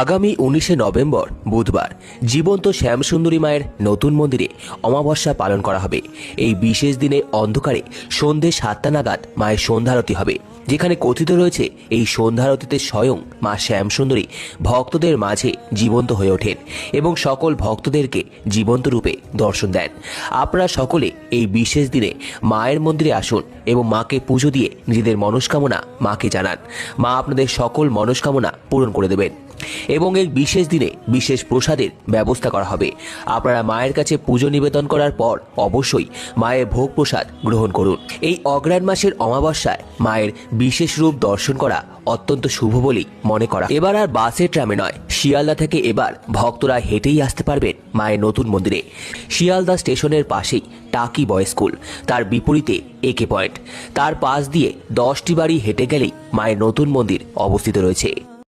আগামী উনিশে নভেম্বর, বুধবার, জীবন্ত শ্যামসুন্দরী মায়ের নতুন মন্দিরে অমাবস্যা পালন করা হবে। এই বিশেষ দিনে অন্ধকারে সন্ধে সাতটা নাগাদ মায়ের সন্ধ্যারতি হবে, যেখানে কথিত রয়েছে এই সন্ধ্যারতিতে স্বয়ং মা শ্যামসুন্দরী ভক্তদের মাঝে জীবন্ত হয়ে ওঠেন এবং সকল ভক্তদেরকে জীবন্ত রূপে দর্শন দেন। আপনারা সকলে এই বিশেষ দিনে মায়ের মন্দিরে আসুন এবং মাকে পুজো দিয়ে নিজেদের মনস্কামনা মাকে জানান। মা আপনাদের সকল মনস্কামনা পূরণ করে দেবেন। এবং এই বিশেষ দিনে বিশেষ প্রসাদের ব্যবস্থা করা হবে। আপনারা মায়ের কাছে পুজো নিবেদন করার পর অবশ্যই মায়ের ভোগ প্রসাদ গ্রহণ করুন। এই অগ্রাণ মাসের অমাবস্যায় মায়ের বিশেষ রূপ দর্শন করা অত্যন্ত শুভ বলেই মনে করা। এবার আর বাসে ট্রামে নয়, শিয়ালদা থেকে এবার ভক্তরা হেঁটেই আসতে পারবেন মায়ের নতুন মন্দিরে। শিয়ালদা স্টেশনের পাশেই টাকি বয় স্কুল, তার বিপরীতে একে পয়েন্ট। তার পাশ দিয়ে দশটি বাড়ি হেঁটে গেলেই মায়ের নতুন মন্দির অবস্থিত রয়েছে।